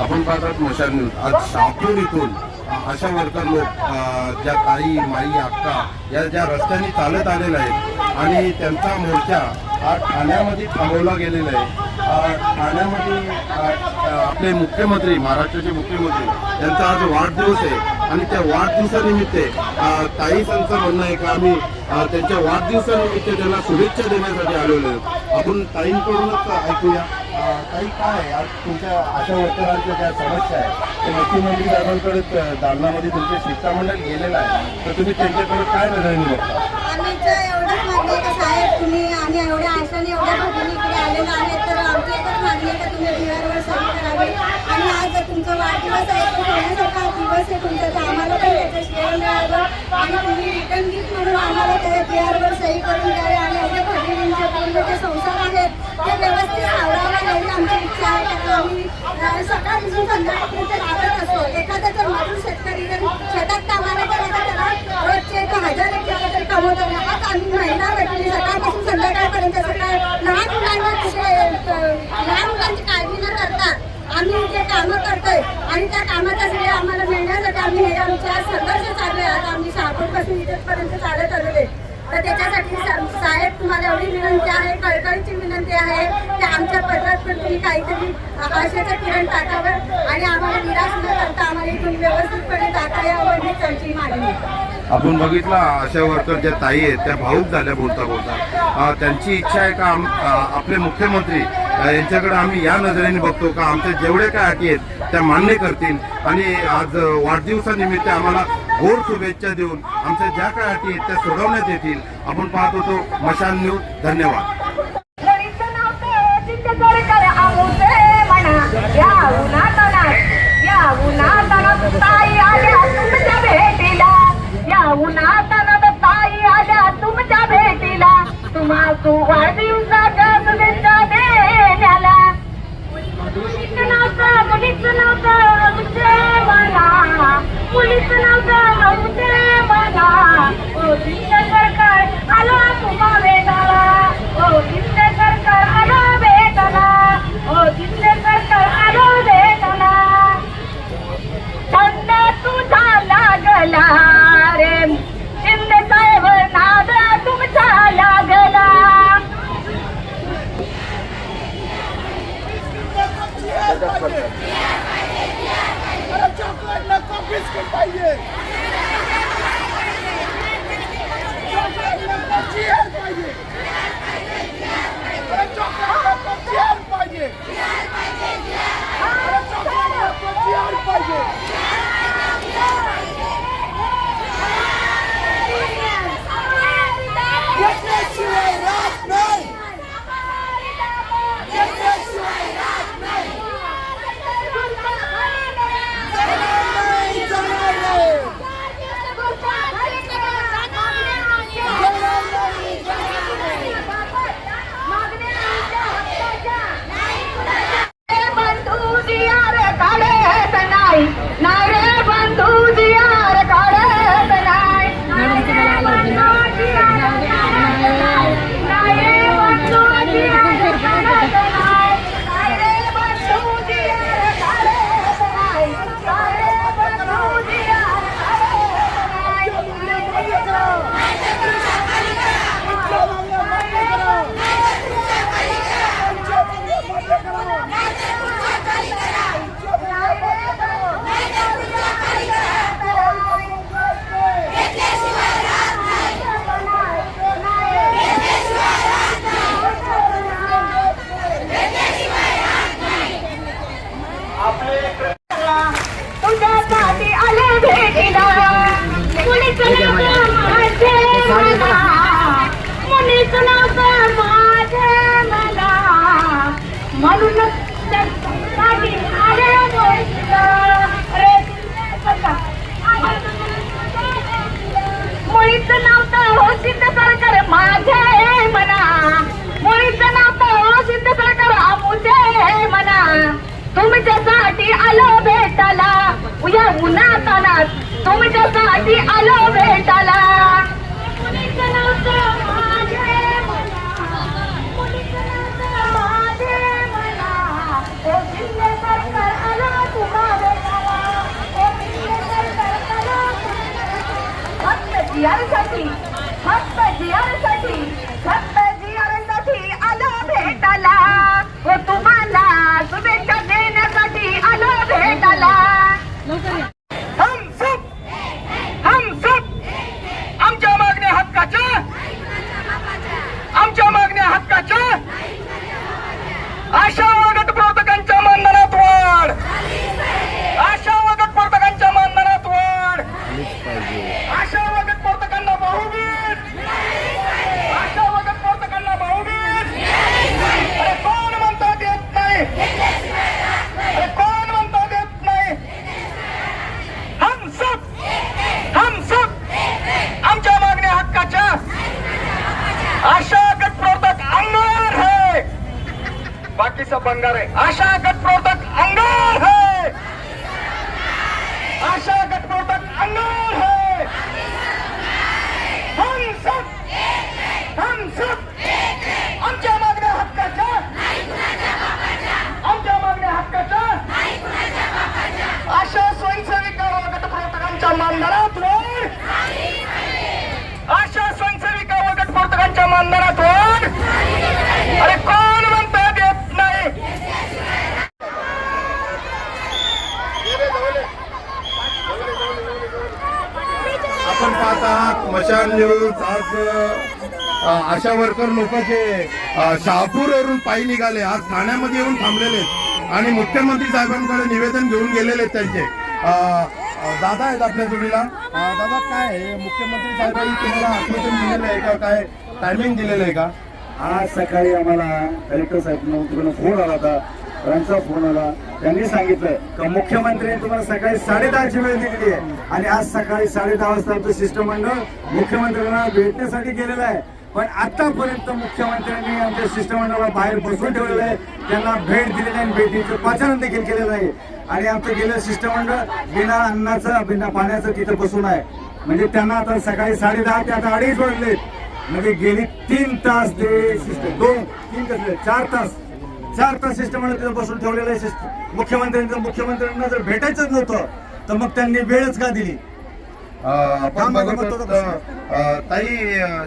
आपण पाहतात मशाल न्यूज. आज शापूर इथून अशा वर्कर लोक ज्या ताई माई अक्का या ज्या रस्त्याने चालत आलेल्या आहेत आणि त्यांचा मोर्चा हा ठाण्यामध्ये थांबवला गेलेला आहे. ठाण्यामध्ये आपले मुख्यमंत्री महाराष्ट्राचे मुख्यमंत्री त्यांचा आज वाढदिवस आहे. आणि त्या वाढदिवसानिमित्त ताई ताईसांचं म्हणणं आहे का आम्ही त्यांच्या वाढदिवसानिमित्त त्यांना शुभेच्छा देण्यासाठी आलेलो आहे आपण ताईंकडूनच ऐकूया. काही काय आज तुमच्या आशा वर्करांच्या ज्या समस्या आहेत ते मुख्यमंत्री साहेबांकडे त- दालनामध्ये तुमचे शिष्टमंडळ गेलेलं आहे. तर तुम्ही त्यांच्याकडे काय नजरेने बघता आम्ही एवढंच मागणी आहे का साहेब? तुम्ही आम्ही एवढ्या आशाने एवढ्या भगिनी इकडे आलेलो आहे तर आमची एकच मागणी आहे का तुम्ही बिहारवर सही करावी? आणि आज जर तुमचा वाढदिवस आहे तर सोन्यासारखा दिवस आहे तुमचा? तर आम्हाला पण त्याचं श्रेय मिळावं आणि तुम्ही रिटर्न गिफ्ट म्हणून आम्हाला त्या बिहारवर सही करून द्यावी. आणि आहेत ते व्यवस्थित सावरावं एवढी आमची इच्छा आहे. कारण आम्ही अं, सकाळपासून संध्याकाळपर्यंत राहत असतो एखादा जर मजूर शेतकरी जर शेतात कामाला गेला तर त्याला रोजचे एक हजार एक रुपये तरी कमवतो. आज आम्ही महिला भेटली सकाळपासून संध्याकाळपर्यंत सकाळ लहान मुलांना तिथे लहान मुलांची काळजी न करता आम्ही जे कामं करतोय आणि त्या कामाचा श्रेय आम्हाला मिळण्यासाठी आम्ही हे आमच्या संघर्ष चालू आहे. आज आम्ही शहापूरपासून इथेपर्यंत चालत आलेले आहे. तर त्याच्यासाठी साहेब तुम्हाला एवढी विनंती आहे. कळकळीची विनंती आहे की आमच्या पदरात पण तुम्ही काहीतरी आशेचं किरण टाकावं आणि आम्हाला निराश न करता आम्हाला इथून व्यवस्थितपणे जाता यावं हीच आमची मागणी आपण बघितलं आशा वर्कर ज्या ताई आहेत त्या भाऊक झाल्या बोलता बोलता. त्यांची इच्छा आहे का आम- आपले मुख्यमंत्री यांच्याकडे आम्ही या नजरेने बघतो का? आमच्या जेवढे काय अटी आहेत त्या मान्य करतील. आणि आज वाढदिवसानिमित्त आम्हाला गोड शुभेच्छा देऊन आमच्या ज्या काय अटी आहेत त्या सोडवण्यात येतील. आपण पाहत होतो मशान न्यूज. धन्यवाद गणित नव्हतं चित्त सरकार आमुचे म्हणा या उन्हातानात या उन्हातानात ताई आल्या तुमच्या भेटीला. या उन्हातानात ताई आल्या तुमच्या भेटीला. तुम्हा तू Нет, तुमच्यासाठी आलो भेटाला उया उन्हात अनात तुमच्यासाठी आलो भेटाला आज आशा वर्कर लोक जे शहापूरवरून पायी निघाले. आज ठाण्यामध्ये येऊन थांबलेले आणि मुख्यमंत्री साहेबांकडे निवेदन घेऊन गेलेले आहेत त्यांचे. दादा आहेत आपल्या जोडीला. दादा काय आहे? मुख्यमंत्री साहेबांनी तुम्हाला आश्वासन दिलेलं आहे का? काय टायमिंग दिलेलं आहे का? आज सकाळी आम्हाला कलेक्टर साहेब फोन आला होता. त्यांचा फोन आला त्यांनी सांगितलं का मुख्यमंत्र्यांनी तुम्हाला सकाळी साडेदहाची वेळ दिलेली आहे. आणि आज सकाळी साडे दहा वाजता आमचं शिष्टमंडळ मुख्यमंत्र्यांना भेटण्यासाठी गेलेलं आहे. पण आतापर्यंत मुख्यमंत्र्यांनी आमच्या शिष्टमंडळाला बाहेर बसून ठेवलेलं आहे. त्यांना भेट दिलेली आहे आणि भेटीचं पाचारण देखील केलेलं आहे. आणि आमचं गेलं शिष्टमंडळ बिना अन्नाचं बिना पाण्याचं तिथं बसून आहे. म्हणजे त्यांना आता सकाळी साडे दहा ते आता अडीच वाजलेत. म्हणजे गेली तीन तास ते शिष्ट दोन तीन तास चार तास. चार तास शिष्टमंडळ तिथं बसून ठेवलेलं आहे मुख्यमंत्र्यांचं मुख्यमंत्र्यांना जर भेटायचंच नव्हतं तर मग त्यांनी वेळच का दिली? अ, ताई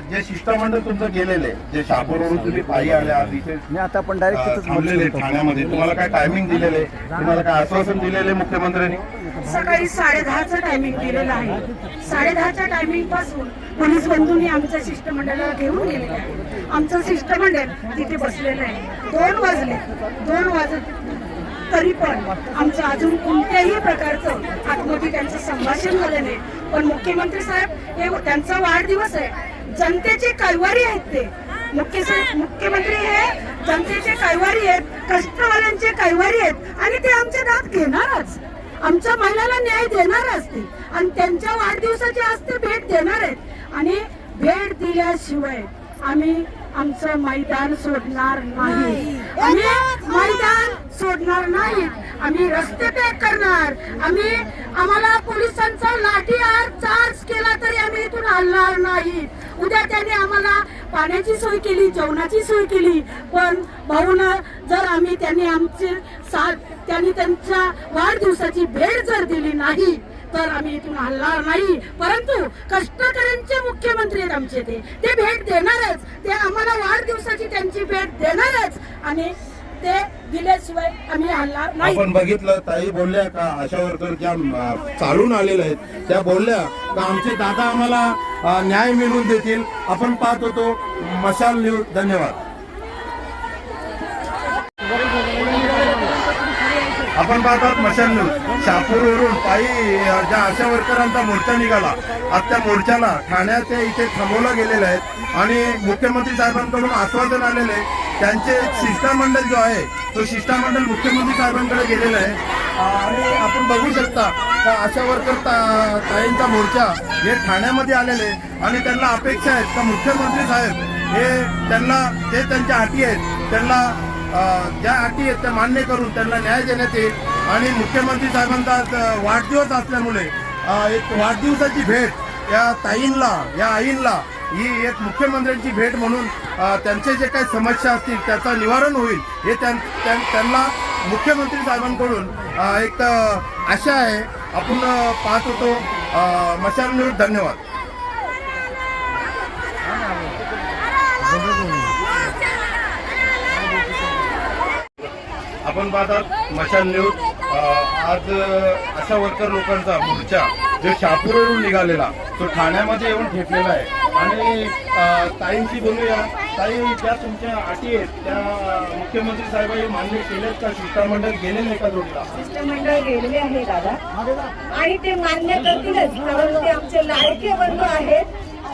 जे शिष्टमंडळ तुमचं गेलेले जे शहापूरवरून तुम्ही पायी आले आज इथे मी आता आपण अ, थांबलेले ठाण्यामध्ये. तुम्हाला काय टायमिंग दिलेले? तुम्हाला काय आश्वासन दिलेले मुख्यमंत्र्यांनी? सकाळी साडेदहाचं टायमिंग दिलेलं आहे. साडेदहाच्या टायमिंगपासून पोलीस बंधूंनी आमच्या शिष्टमंडळाला घेऊन गेलेलं आहे आमचं शिष्टमंडळ तिथे बसलेलं आहे. दोन वाजले. दोन वाजत तरी पण आमचं अजून कोणत्याही प्रकारचं आतमध्ये त्यांचं संभाषण झालं नाही. पण मुख्यमंत्री साहेब हे त्यांचा वाढदिवस आहे. जनतेचे कैवारी आहेत ते. मुख्य मुख्यमंत्री हे जनतेचे कैवारी आहेत कष्टवाल्यांचे कैवारी आहेत. आणि ते आमचे दात घेणारच. आमच्या महिलाला न्याय देणारच ते. आणि त्यांच्या वाढदिवसाची आज ते भेट देणार आहेत. आणि भेट दिल्याशिवाय आम्ही आमचं मैदान सोडणार नाही. आम्ही मैदान सोडणार नाही. आम्ही रस्ते पॅक करणार. आम्ही आम्हाला पोलिसांचा लाठीहार चार्ज केला तरी आम्ही इथून हलणार नाही. उद्या त्यांनी आम्हाला पाण्याची सोय केली जेवणाची सोय केली. पण भाऊन जर आम्ही त्यांनी आमचे साथ त्यांनी त्यांच्या वाढदिवसाची भेट जर दिली नाही तर आम्ही इथून हलणार नाही. परंतु कष्टकऱ्यांचे मुख्यमंत्री आहेत आमचे ते. ते भेट देणारच. ते आम्हाला वाढदिवसाची त्यांची भेट देणारच. आणि ते दिल्याशिवाय आम्ही हलणार नाही. आपण बघितलं ताई बोलल्या का आशा वर्कर ज्या चालून आलेल्या आहेत त्या बोलल्या का आमचे दादा आम्हाला न्याय मिळवून देतील. आपण पाहत होतो. मशाल न्यूज धन्यवाद. आपण पाहतात मशाल न्यूज शहापूरवरून पायी ज्या आशा वर्करांचा मोर्चा निघाला आज त्या मोर्चाला ठाण्याच्या इथे थांबवलं गेलेलं आहे आणि मुख्यमंत्री साहेबांकडून आश्वासन आलेलं आहे. त्यांचे शिष्टमंडळ जो आहे तो शिष्टमंडळ मुख्यमंत्री साहेबांकडे गेलेलं आहे. आणि आपण बघू शकता का आशा वर्कर ता- ताईंचा मोर्चा हे ठाण्यामध्ये आलेले आणि त्यांना अपेक्षा आहेत का मुख्यमंत्री साहेब हे त्यांना ते त्यांच्या अटी आहेत त्यांना ज्या अटी आहेत त्या मान्य करून त्यांना न्याय देण्यात येईल. आणि मुख्यमंत्री साहेबांचा वाढदिवस असल्यामुळे एक वाढदिवसाची भेट या ताईंना या आईंना ही एक मुख्यमंत्र्यांची भेट म्हणून त्यांचे जे काही समस्या असतील त्याचं निवारण होईल हे त्यां- त्यां- त्यांना मुख्यमंत्री साहेबांकडून एक आशा आहे. आपण पाहत होतो. अ, मशाल धन्यवाद. आपण पाहतात मशाल न्यूज आज अशा वर्कर लोकांचा मोर्चा जो शहापूरवरून निघालेला तो ठाण्यामध्ये येऊन ठेपलेला आहे. आणि ताईंशी बोलूया. ताई त्या तुमच्या अटी आहेत त्या मुख्यमंत्री साहेबांनी मान्य केलेत का? शिष्टमंडळ गेले नाही का जोडीला? शिष्टमंडळ गेलेले आहे दादा. आणि ते मान्य करतीलच कारण ते आमचे लाडके बंधू आहेत.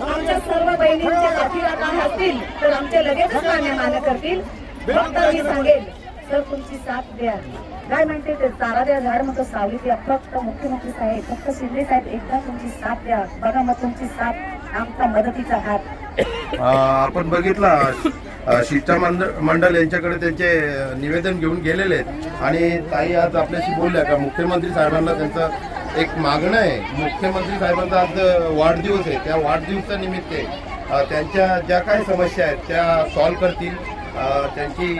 आमच्या सर्व बहिणींच्या हाती आता असतील तर आमचे लगेचच मान्य मान्य करतील. फक्त मी सांगेल सर तुमची साथ द्या. काय म्हणते ते? चारा द्या झाड म्हणतो सावली द्या फक्त मुख्यमंत्री साहेब फक्त शिंदे साहेब एकदा तुमची साथ द्या. बघा मग तुमची साथ आमचा मदतीचा हात. आपण बघितला शिक्षा मंडळ यांच्याकडे त्यांचे निवेदन घेऊन गेलेले आहेत. आणि ताई आज आपल्याशी बोलल्या का? मुख्यमंत्री साहेबांना त्यांचं एक मागणं आहे. मुख्यमंत्री साहेबांचा आज वाढदिवस आहे. त्या वाढदिवसानिमित्त त्यांच्या ज्या काही समस्या आहेत त्या सॉल्व्ह करतील. त्यांची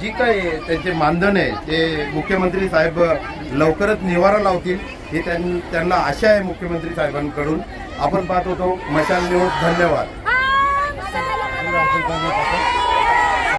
जी काही त्यांचे मानधन आहे ते मुख्यमंत्री साहेब लवकरच निवारा लावतील ही त्यां- त्यांना आशा आहे मुख्यमंत्री साहेबांकडून. आपण पाहत होतो मशाल न्यूज धन्यवाद.